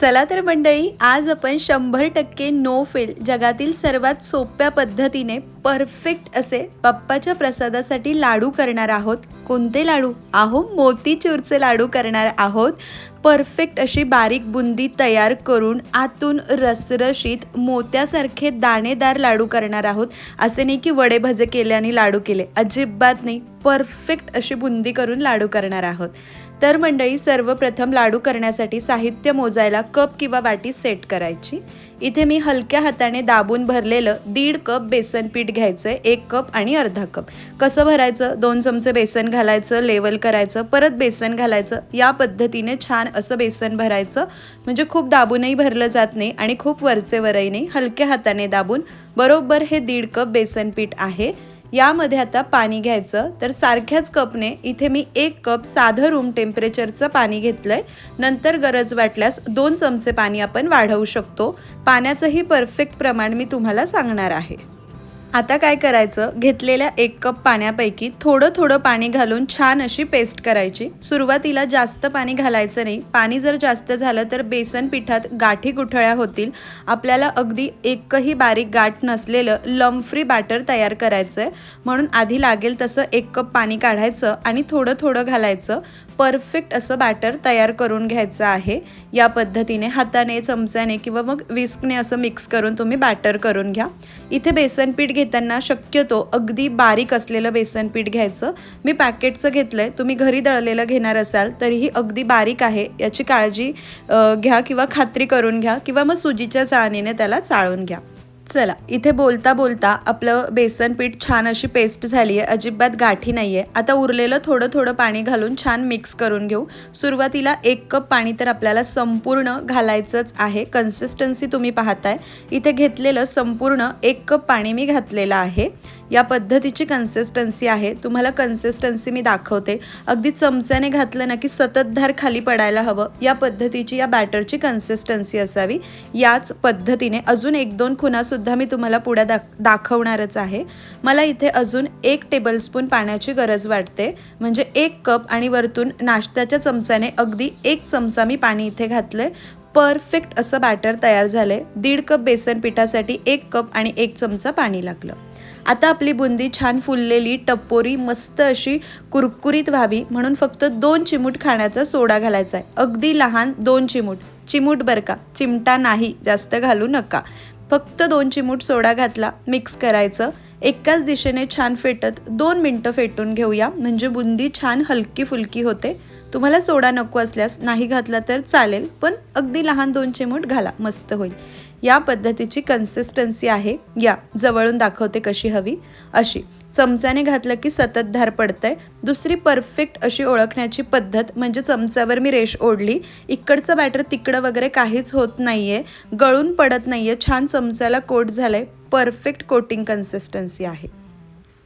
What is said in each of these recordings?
चला तर मंडळी आज आपण शंभर टक्के नो फेल जगातील सर्वात सोप्या पद्धतीने परफेक्ट असे बाप्पाच्या प्रसादासाठी लाडू करणार आहोत. कोणते लाडू? आहो मोतीचूरचे लाडू करणार आहोत. परफेक्ट अशी बारीक बुंदी तयार करून आतून रसरशीत मोत्यासारखे दाणेदार लाडू करणार आहोत. असे नाही की वडे भजे केले आणि लाडू केले. अजिबात नाही. परफेक्ट अशी बुंदी करून लाडू करणार आहोत. तर मंडळी सर्वप्रथम लाडू करण्यासाठी साहित्य मोजायला कप किंवा वाटी सेट करायची. इथे मी हलक्या हाताने दाबून भरलेलं दीड कप बेसन पीठ घ्यायचं एक कप आणि अर्धा कप. कसं भरायचं? दोन चमचे बेसन घालायचं लेवल करायचं परत बेसन घालायचं. या पद्धतीने छान असं बेसन भरायचं. म्हणजे खूप दाबूनही भरलं जात नाही आणि खूप वरचे वरही नाही. हलक्या हाताने दाबून बरोबर हे दीड कप बेसन पीठ आहे. यामध्ये आता पाणी घ्यायचं. तर सारख्याच कपने इथे मी एक कप साधं रूम टेम्परेचरचं पाणी घेतलंय. नंतर गरज वाटल्यास दोन चमचे पाणी आपण वाढवू शकतो. पाण्याचंही परफेक्ट प्रमाण मी तुम्हाला सांगणार आहे. आता काय करायचं? घेतलेल्या एक कप पाण्यापैकी थोडं थोडं पाणी घालून छान अशी पेस्ट करायची. सुरुवातीला जास्त पाणी घालायचं नाही. पाणी जर जास्त झालं तर बेसन पिठात गाठी गुठळ्या होतील. आपल्याला अगदी एकही बारीक गाठ नसलेलं लंफ्री बॅटर तयार करायचं आहे म्हणून आधी लागेल तसं एक कप पाणी काढायचं आणि थोडं थोडं घालायचं. परफेक्ट असं बॅटर तयार करून घ्यायचं आहे. या पद्धतीने हाताने चमच्याने किंवा मग विस्कने असं मिक्स करून तुम्ही बॅटर करून घ्या. इथे बेसन पीठ घेताना शक्यतो अगदी बारीक असलेलं बेसन पीठ घ्यायचं. मी पॅकेटचं घेतलं आहे तुम्ही घरी दळलेलं घेणार असाल तरीही अगदी बारीक आहे. याची काळजी घ्या किंवा खात्री करून घ्या किंवा मग सुजीच्या चाळणीने त्याला चाळून घ्या. चला इथे बोलता बोलता आपलं बेसन पीठ छान अशी पेस्ट झाली आहे अजिबात गाठी नाही आहे आता उरलेलं थोडं थोडं पाणी घालून छान मिक्स करून घेऊ. सुरुवातीला एक कप पाणी तर आपल्याला संपूर्ण घालायचंच आहे. कन्सिस्टन्सी तुम्ही पाहताय. इथे घेतलेलं संपूर्ण एक कप पाणी मी घातलेलं आहे. या पद्धतीची कन्सिस्टन्सी आहे. तुम्हाला कन्सिस्टन्सी मी दाखवते. अगदी चमच्याने घातलं ना की सततधार खाली पडायला हवं. या पद्धतीची या बॅटरची कन्सिस्टन्सी असावी. याच पद्धतीने अजून एक दोन खुणासुद्धा मी तुम्हाला पुढे दाख दाखवणारच आहे. मला इथे अजून एक टेबलस्पून पाण्याची गरज वाटते. म्हणजे एक कप आणि वरतून नाश्त्याच्या चमच्याने अगदी एक चमचा मी पाणी इथे घातलं परफेक्ट असं बॅटर तयार झालं आहे दीड कप बेसन पिठासाठी एक कप आणि एक चमचा पाणी लागलं. आता आपली बुंदी छान फुललेली टप्पोरी मस्त अशी कुरकुरीत व्हावी म्हणून फक्त दोन चिमूट खाण्याचा सोडा घालायचा आहे. अगदी लहान दोन चिमूट. चिमूट बरं का चिमटा नाही जास्त घालू नका. फक्त दोन चिमूट सोडा घातला मिक्स करायचं. एकाच दिशेने छान फेटत दोन मिनटं फेटून घेऊया. म्हणजे बुंदी छान हलकी फुलकी होते. तुम्हाला सोडा नको असल्यास नाही घातला तर चालेल पण अगदी लहान दोन चिमूट घाला मस्त होईल. या पद्धतीची कन्सिस्टन्सी आहे. या जवळून दाखवते कशी हवी. अशी चमच्याने घातलं की सतत धार पडतंय. दुसरी परफेक्ट अशी ओळखण्याची पद्धत म्हणजे चमच्यावर मी रेष ओढली. इकडचं बॅटर तिकडं वगैरे काहीच होत नाहीये. गळून पडत नाहीये. छान चमच्याला कोट झालंय. परफेक्ट कोटिंग कन्सिस्टन्सी आहे.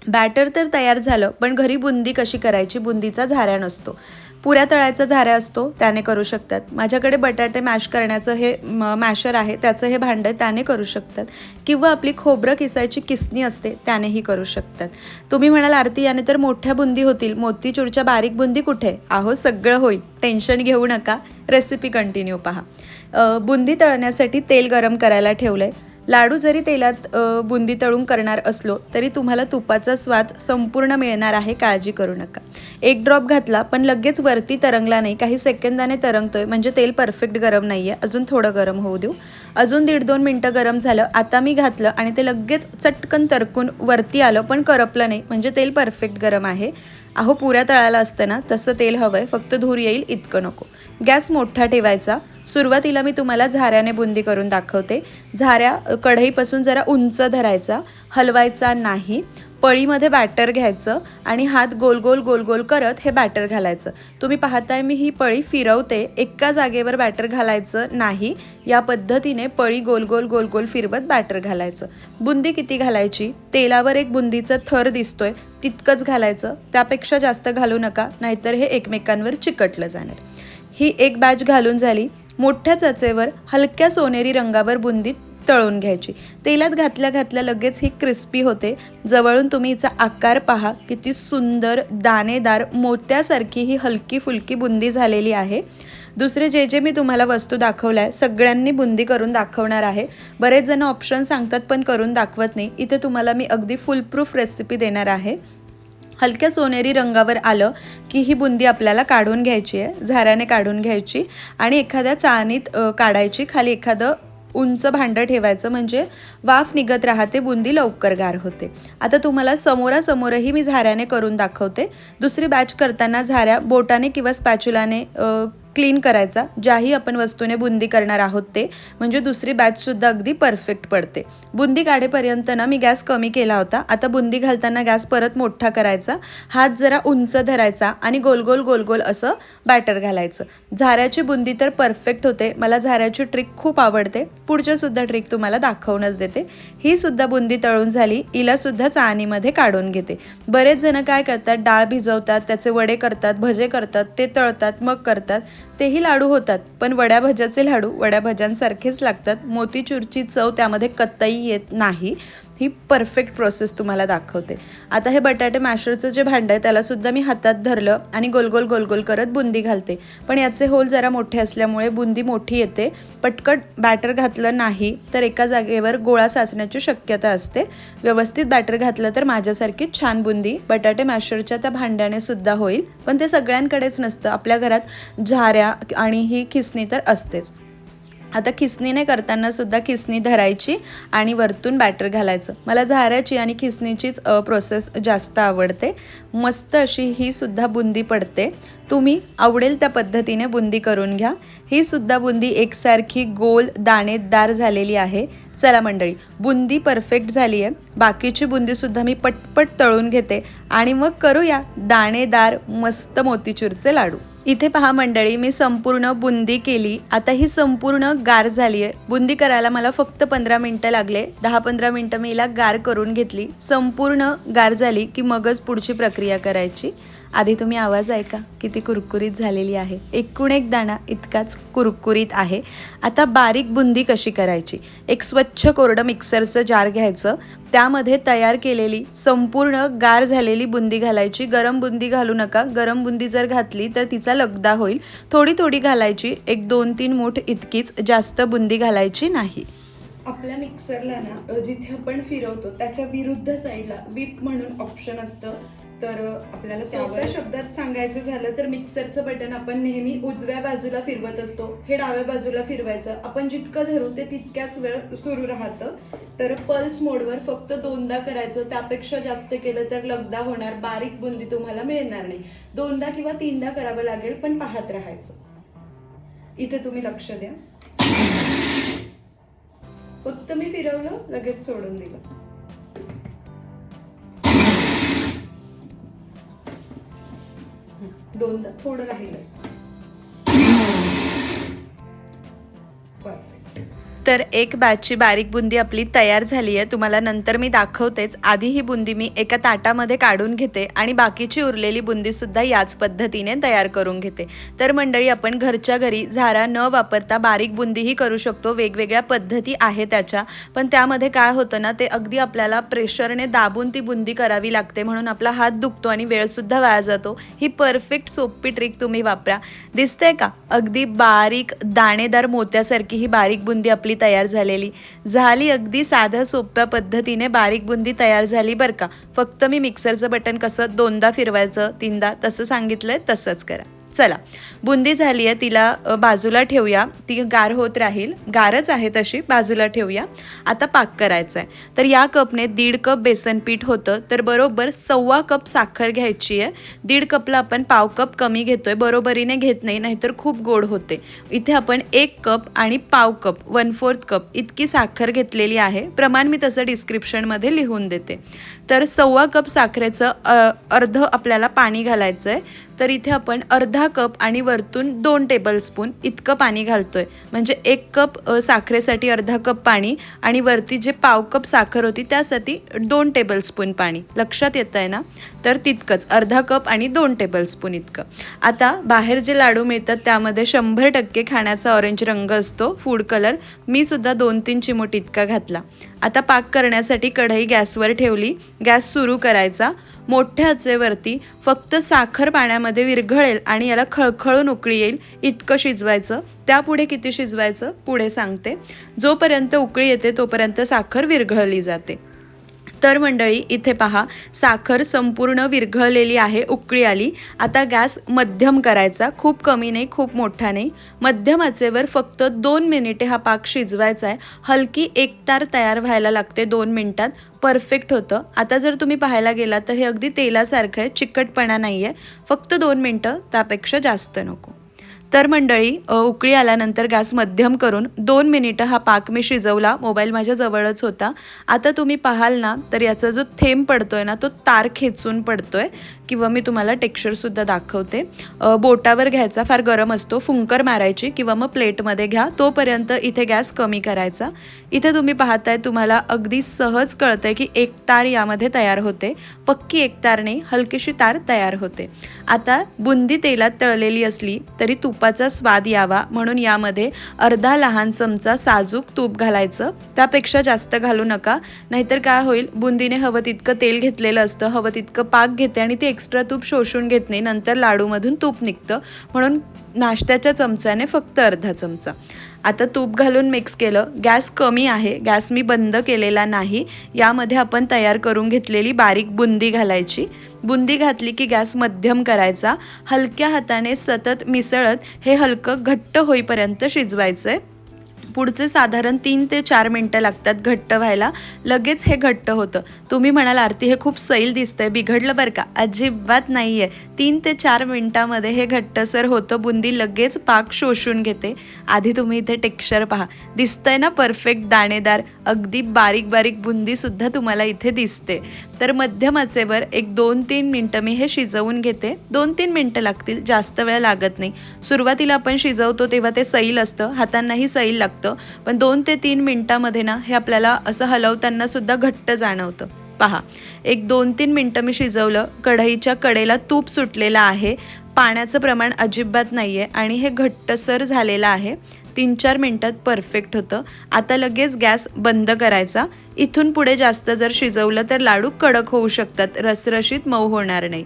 बॅटर तर तयार झालं पण घरी बुंदी कशी करायची? बुंदीचा झाऱ्या नसतो. पुऱ्या तळायचा झाऱ्या असतो त्याने करू शकतात. माझ्याकडे बटाटे मॅश करण्याचं हे म- मॅशर आहे त्याचं हे भांडं त्याने करू शकतात. किंवा आपली खोबरं किसायची किसणी असते त्यानेही करू शकतात. तुम्ही म्हणाल आरती याने तर मोठ्या बुंदी होतील. मोतीचूरच्या बारीक बुंदी कुठे? आहो सगळं होईल. टेन्शन घेऊ नका. रेसिपी कंटिन्यू पहा. बुंदी तळण्यासाठी तेल गरम करायला ठेवलं आहे लाडू जरी तेलात बुंदी तळून करणार असलो तरी तुम्हाला तुपाचा स्वाद संपूर्ण मिळणार आहे काळजी करू नका. एक ड्रॉप घातला पण लगेच वरती तरंगला नाही. काही सेकंदाने तरंगतोय म्हणजे तेल परफेक्ट गरम नाही आहे अजून थोडं गरम होऊ देऊ. अजून दीड दोन मिनटं गरम झालं आता मी घातलं आणि ते लगेच चटकन तरकून वरती आलं पण करपलं नाही. म्हणजे तेल परफेक्ट गरम आहे. अहो पुऱ्या तळाला असताना तसं तेल हवं आहे फक्त धूर येईल इतकं नको. गॅस मोठा ठेवायचा. सुरुवातीला मी तुम्हाला झाऱ्याने बुंदी करून दाखवते. झाऱ्या कढईपासून जरा उंच धरायचा हलवायचा नाही. पळीमध्ये बॅटर घ्यायचं आणि हात गोल गोल गोल गोल करत हे बॅटर घालायचं. तुम्ही पाहताय मी ही पळी फिरवते एका जागेवर बॅटर घालायचं नाही. या पद्धतीने पळी गोल गोल गोल गोल फिरवत बॅटर घालायचं. बुंदी किती घालायची? तेलावर एक बुंदीचा थर दिसतोय. तितकंच घालायचं त्यापेक्षा जास्त घालू नका नाहीतर हे एकमेकांवर चिकटलं जाणार. ही एक बॅच घालून झाली मोठ्या चचेवर हलक्या सोनेरी रंगावर बुंदीत तळून घ्यायची. तेलात घातल्या घातल्या लगेच ही क्रिस्पी होते. जवळून तुम्ही हिचा आकार पहा किती सुंदर दाणेदार मोत्यासारखी ही हलकी फुलकी बुंदी झालेली आहे. दुसरे जे जे मी तुम्हाला वस्तू दाखवल्या आहे सगळ्यांनी बुंदी करून दाखवणार आहे. बरेच जण ऑप्शन सांगतात पण करून दाखवत नाही. इथे तुम्हाला मी अगदी फुलप्रूफ रेसिपी देणार आहे. हलक्या सोनेरी रंगावर आलं की ही बुंदी आपल्याला काढून घ्यायची आहे झाऱ्याने काढून घ्यायची आणि एखाद्या चाळणीत काढायची. खाली एखादं उंच भांडं ठेवायचं म्हणजे वाफ निघत राहते बुंदी लवकर गार होते. आता तुम्हाला समोरासमोरही मी झाऱ्याने करून दाखवते. दुसरी बॅच करताना झाऱ्या बोटाने किंवा स्पॅच्युलाने क्लीन करायचा. ज्याही आपण वस्तूने बुंदी करणार आहोत ते. म्हणजे दुसरी बॅचसुद्धा अगदी परफेक्ट पडते. बुंदी काढेपर्यंत ना मी गॅस कमी केला होता. आता बुंदी घालताना गॅस परत मोठा करायचा. हात जरा उंच धरायचा आणि गोल गोल असं बॅटर घालायचं. झाऱ्याची बुंदी तर परफेक्ट होते. मला झाऱ्याची ट्रिक खूप आवडते. पुढच्यासुद्धा ट्रिक तुम्हाला दाखवूनच देते. ही सुद्धा बुंदी तळून झाली. हिलासुद्धा चाळणीमध्ये काढून घेते. बरेच जण काय करतात? डाळ भिजवतात त्याचे वडे करतात भजे करतात ते तळतात मग करतात. तेही लाडू होतात पण वड्या भज्याचे लाडू वड्या भज्यांसारखेच लागतात. मोतीचूरची चव त्यामध्ये कत्ताई येत नाही. ही परफेक्ट प्रोसेस तुम्हाला दाखवते. आता हे बटाटे मॅशरचं जे भांडं आहे त्यालासुद्धा मी हातात धरलं आणि गोल गोल गोल गोल करत बुंदी घालते. पण याचे होल जरा मोठे असल्यामुळे बुंदी मोठी येते. पटकट बॅटर घातलं नाही तर एका जागेवर गोळा साचण्याची शक्यता असते. व्यवस्थित बॅटर घातलं तर माझ्यासारखी छान बुंदी बटाटे मॅशरच्या त्या भांड्याने सुद्धा होईल. पण ते सगळ्यांकडेच नसतं. आपल्या घरात झाऱ्या आणि ही खिसणी तर असतेच. आता खिसणीने करताना सुद्धा खिसणी धरायची आणि वरतून बॅटर घालायचं. मला झाऱ्याची आणि खिसणीचीच प्रोसेस जास्त आवडते. मस्त अशी ही सुद्धा बुंदी पडते. तुम्ही आवडेल त्या पद्धतीने बुंदी करून घ्या. ही सुद्धा बुंदी एकसारखी गोल दाणेदार झालेली आहे. चला मंडळी बुंदी परफेक्ट झाली आहे. बाकीची बुंदीसुद्धा मी पटपट तळून घेते. आणि मग करूया दाणेदार मस्त मोतीचूरचे लाडू. इथे पहा मंडळी मी संपूर्ण बुंदी केली. आता ही संपूर्ण गार झाली आहे बुंदी करायला मला फक्त पंधरा मिनटं लागले. दहा पंधरा मिनटं मी हिला गार करून घेतली. संपूर्ण गार झाली की मगच पुढची प्रक्रिया करायची. आधी तुम्ही आवाज ऐका किती कुरकुरीत झालेली आहे. एकूण एक दाणा इतकाच कुरकुरीत आहे. आता बारीक बुंदी कशी करायची? एक स्वच्छ कोरडं मिक्सरचं जार घ्यायचं. त्यामध्ये तयार केलेली संपूर्ण गार झालेली बुंदी घालायची. गरम बुंदी घालू नका. गरम बुंदी जर घातली तर तिचा लगदा होईल. थोडी थोडी घालायची. एक दोन तीन मूठ इतकीच जास्त बुंदी घालायची नाही. आपल्या मिक्सरला ना जिथे आपण फिरवतो त्याच्या विरुद्ध साईडला विप म्हणून ऑप्शन असतं. तर आपल्याला सोप्या शब्दात सांगायचं झालं तर मिक्सरचं बटन आपण नेहमी उजव्या बाजूला फिरवत असतो. हे डाव्या बाजूला फिरवायचं. आपण जितकं धरू ते तितक्याच वेळ सुरू राहतं. तर पल्स मोडवर फक्त दोनदा करायचं. त्यापेक्षा जास्त केलं तर लगदा होणार. बारीक बुंदी तुम्हाला मिळणार नाही. दोनदा किंवा तीनदा करावं लागेल पण पाहत राहायचं. इथे तुम्ही लक्ष द्या. फक्त मी फिरवलं लगेच सोडून दिलं. दोनदा थोडं राहिलं तर एक बॅचची बारीक बुंदी आपली तयार झाली आहे. तुम्हाला नंतर मी दाखवतेच. आधी ही बुंदी मी एका ताटामध्ये काढून घेते आणि बाकीची उरलेली बुंदीसुद्धा याच पद्धतीने तयार करून घेते. तर मंडळी आपण घरच्या घरी झारा न वापरता बारीक बुंदीही करू शकतो. वेगवेगळ्या पद्धती आहे त्याच्या. पण त्यामध्ये काय होतं ना ते अगदी आपल्याला प्रेशरने दाबून ती बुंदी करावी लागते. म्हणून आपला हात दुखतो आणि वेळसुद्धा वाया जातो. ही परफेक्ट सोपी ट्रिक तुम्ही वापरा. दिसते का? अगदी बारीक दाणेदार मोत्यासारखी ही बारीक बुंदी आपली तयार झालेली. झाली अगदी साध्या सोप्या पद्धतीने बारीक बुंदी तयार झाली बरं का. फक्त मी मिक्सरचं बटन कसं दोनदा फिरवायचं तीनदा तसं सांगितलंय तसंच करा. चला बुंदी झाली आहे तिला बाजूला ठेवूया. ती गार होत राहील. गारच आहे तशी बाजूला ठेवूया. आता पाक करायचा आहे तर या कपने दीड कप बेसन पीठ होतं. तर बरोबर सव्वा कप साखर घ्यायची आहे. दीड कपला आपण पाव कप कमी घेतोय. बरोबरीने घेत नाही नाहीतर खूप गोड होते. इथे आपण एक कप आणि पाव कप वन फोर्थ कप इतकी साखर घेतलेली आहे. प्रमाण मी तसं डिस्क्रिप्शनमध्ये लिहून देते. तर सव्वा कप साखरेचं अर्ध आपल्याला पाणी घालायचं आहे तर इथे आपण अर्धा कप आणि वरतून दोन टेबलस्पून इतकं पाणी घालतोय. म्हणजे एक कप साखरेसाठी अर्धा कप पाणी आणि वरती जे पाव कप साखर होती त्यासाठी दोन टेबलस्पून पाणी. लक्षात येतं आहे ना? तर तितकंच अर्धा कप आणि दोन टेबलस्पून इतकं. आता बाहेर जे लाडू मिळतात त्यामध्ये शंभर टक्के खाण्याचा ऑरेंज रंग असतो फूड कलर मी सुद्धा दोन तीन चिमूट इतका घातला. आता पाक करण्यासाठी कढई गॅसवर ठेवली. गॅस सुरू करायचा. मोठ्या आचेवरती फक्त साखर पाण्यामध्ये विरघळेल आणि याला खळखळून उकळी येईल. इतकं शिजवायचं. त्यापुढे किती शिजवायचं? पुढे सांगते. जोपर्यंत उकळी येते तोपर्यंत साखर विरघळली जाते. तर मंडळी इथे पहा साखर संपूर्ण विरघळलेली आहे उकळी आली. आता गॅस मध्यम करायचा खूप कमी नाही खूप मोठा नाही. मध्यम आचेवर फक्त दोन मिनिटे हा पाक शिजवायचा आहे. हलकी एकतार तयार व्हायला लागते दोन मिनिटात. परफेक्ट होतं. आता जर तुम्ही पाहायला गेला तर हे अगदी तेलासारखं आहे चिकटपणा नाही आहे फक्त दोन मिनटं त्यापेक्षा जास्त नको. तर मंडळी उकळी आल्यानंतर गॅस मध्यम करून दोन मिनिटं हा पाक मी शिजवला. मोबाईल माझ्या जवळच होता. आता तुम्ही पाहाल ना तर याचा जो थेंब पडतोय ना तो तार खेचून पडतोय. किंवा मी तुम्हाला टेक्स्चरसुद्धा दाखवते. बोटावर घ्यायचा फार गरम असतो फुंकर मारायची किंवा मग प्लेटमध्ये घ्या तोपर्यंत इथे गॅस कमी करायचा. इथे तुम्ही पाहताय तुम्हाला अगदी सहज कळतंय की एक तार यामध्ये तयार होते. पक्की एक तार नाही हलकीशी तार तयार होते. आता बुंदी तेलात तळलेली असली तरी तुपाचा स्वाद यावा म्हणून यामध्ये अर्धा लहान चमचा साजूक तूप घालायचं. त्यापेक्षा जास्त घालू नका. नाहीतर काय होईल बुंदीने हवं तितकं तेल घेतलेलं असतं हवं तितकं पाक घेते आणि ती एक्स्ट्रा तूप शोषून घेत नाही नंतर लाडूमधून तूप निघतं. म्हणून नाश्त्याच्या चमच्याने फक्त अर्धा चमचा. आता तूप घालून मिक्स केलं. गॅस कमी आहे. गॅस मी बंद केलेला नाही. यामध्ये आपण तयार करून घेतलेली बारीक बुंदी घालायची. बुंदी घातली की गॅस मध्यम करायचा. हलक्या हाताने सतत मिसळत हे हलकं घट्ट होईपर्यंत शिजवायचं आहे पुढचे साधारण तीन ते चार मिनटं लागतात घट्ट व्हायला. लगेच हे घट्ट होतं. तुम्ही म्हणाल आरती हे खूप सैल दिसतंय बिघडलं बरं का? अजिबात नाही आहे तीन ते चार मिनटामध्ये हे घट्टसर होतं बुंदी लगेच पाक शोषून घेते. आधी तुम्ही इथे टेक्स्चर पहा. दिसतंय ना परफेक्ट दाणेदार अगदी बारीक बारीक बुंदीसुद्धा तुम्हाला इथे दिसते. तर मध्यम आचेवर एक दोन तीन मिनटं मी हे शिजवून घेते. दोन तीन मिनटं लागतील जास्त वेळ लागत नाही. सुरुवातीला आपण शिजवतो तेव्हा ते सैल असतं. हातांनाही सैल लागतं. पण दोन ते तीन मिनटामध्ये ना हे आपल्याला असं हलवताना सुद्धा घट्ट जाणवतं. पहा एक दोन तीन मिनटं मी शिजवलं कढईच्या कडेला तूप सुटलेलं आहे पाण्याचं प्रमाण अजिबात नाही आहे आणि हे घट्टसर झालेलं आहे. तीन चार मिनटात परफेक्ट होतं. आता लगेच गॅस बंद करायचा. इथून पुढे जास्त जर शिजवलं तर लाडू कडक होऊ शकतात. रसरशीत मऊ होणार नाही.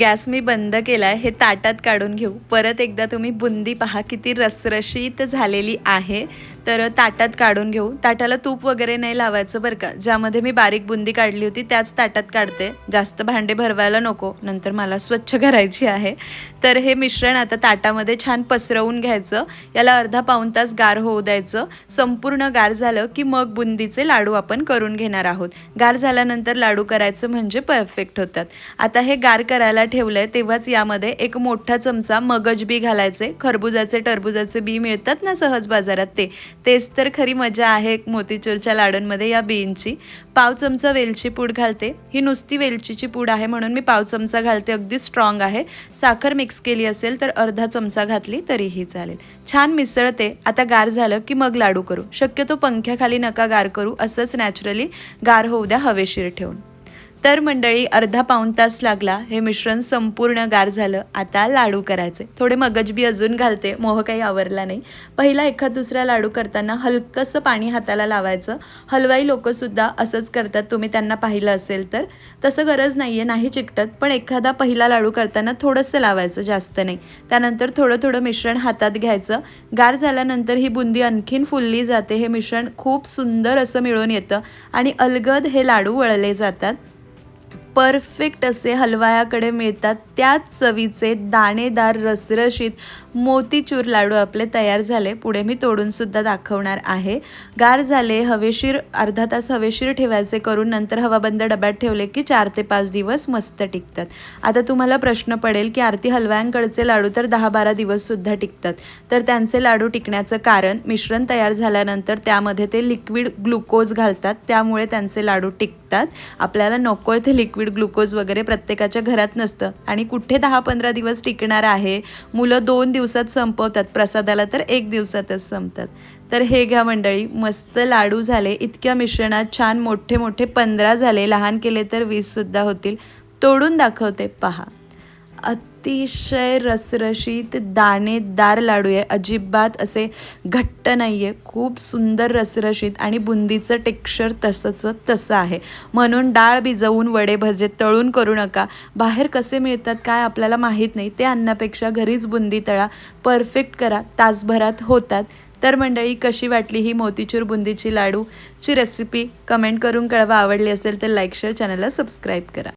गॅस मी बंद केला आहे हे ताटात काढून घेऊ. परत एकदा तुम्ही बुंदी पहा किती रसरशीत झालेली आहे. तर ताटात काढून घेऊ. ताटाला तूप वगैरे नाही लावायचं बरं का? ज्यामध्ये मी बारीक बुंदी काढली होती त्याच ताटात काढते. जास्त भांडे भरवायला नको नंतर मला स्वच्छ करायची आहे. तर हे मिश्रण आता ताटामध्ये छान पसरवून घ्यायचं. याला अर्धा पाऊण तास गार होऊ द्यायचं. संपूर्ण गार झालं की मग बुंदीचे लाडू आपण करून घेणार आहोत. गार झाल्यानंतर लाडू करायचं म्हणजे परफेक्ट होतात. आता हे गार करायला ठेवलंय तेव्हाच यामध्ये एक मोठा चमचा मगज बी घालायचे खरबुजाचे टरबुजाचे बी मिळतात ना सहज बाजारात ते. तेच तर खरी मजा आहे मोतीचूरच्या लाडूंमध्ये या बींची पाव चमचा वेलची पूड घालते. ही नुसती वेलचीची पूड आहे म्हणून मी पाव चमचा घालते. अगदी स्ट्रॉंग आहे. साखर मिक्स केली असेल तर अर्धा चमचा घातली तरीही चालेल. छान मिसळते. आता गार झालं की मग लाडू करू. शक्यतो पंख्याखाली नका गार करू. असंच नॅचरली गार होऊ द्या हवेशीर ठेवून. तर मंडळी अर्धा पाऊण तास लागला. हे मिश्रण संपूर्ण गार झालं. आता लाडू करायचे. थोडे मगजबी अजून घालते. मोह काही आवरला नाही. पहिला एखाद दुसरा लाडू करताना हलकंसं पाणी हाताला लावायचं. हलवाई लोकंसुद्धा असंच करतात. तुम्ही त्यांना पाहिलं असेल तर. तसं गरज नाही आहे नाही चिकटत. पण एखादा पहिला लाडू करताना थोडंसं लावायचं जास्त नाही. त्यानंतर थोडं थोडं मिश्रण हातात घ्यायचं. गार झाल्यानंतर ही बुंदी आणखीन फुलली जाते. हे मिश्रण खूप सुंदर असं मिळून येतं. आणि अलगद हे लाडू वळले जातात. परफेक्ट असे हलवायाकडे मिळतात. त्याच चवीचे दाणेदार रसरशीत मोतीचूर लाडू आपले तयार झाले. पुढे मी तोडूनसुद्धा दाखवणार आहे. गार झाले हवेशीर अर्धा तास हवेशीर ठेवायचे करून नंतर हवाबंद डब्यात ठेवले की चार ते पाच दिवस मस्त टिकतात. आता तुम्हाला प्रश्न पडेल की आरती हलव्यांकडचे लाडू तर दहा बारा दिवससुद्धा टिकतात. तर त्यांचे लाडू टिकण्याचं कारण मिश्रण तयार झाल्यानंतर त्यामध्ये ते लिक्विड ग्लुकोज घालतात. त्यामुळे त्यांचे लाडू टिकतात. आपल्याला नको आहे ते लिक्विड ग्लुकोज वगैरे प्रत्येकाच्या घरात नसतं. आणि कुठे दहा पंधरा दिवस टिकणार आहे मुलं दोन दिवसात संपवतात प्रसादाला तर एक दिवसातच संपतात. तर हे घ्या मंडळी मस्त लाडू झाले इतक्या मिश्रणात छान मोठे मोठे पंधरा झाले लहान केले तर वीससुद्धा होतील. तोडून दाखवते पहा. अतिशय रसरशीत दाणेदार लाडू आहे. अजिबात असे घट्ट नाही आहे खूप सुंदर रसरशीत आणि बुंदीचं टेक्स्चर तसंच तसं आहे. म्हणून डाळ भिजवून वडे भजे तळून करू नका. बाहेर कसे मिळतात काय आपल्याला माहीत नाही. ते अन्नापेक्षा घरीच बुंदी तळा. परफेक्ट करा. तासभरात होतात. तर मंडळी कशी वाटली ही मोतीचूर बुंदीची लाडूची रेसिपी कमेंट करून कळवा. आवडली असेल तर लाईक शेअर चॅनलला सबस्क्राईब करा.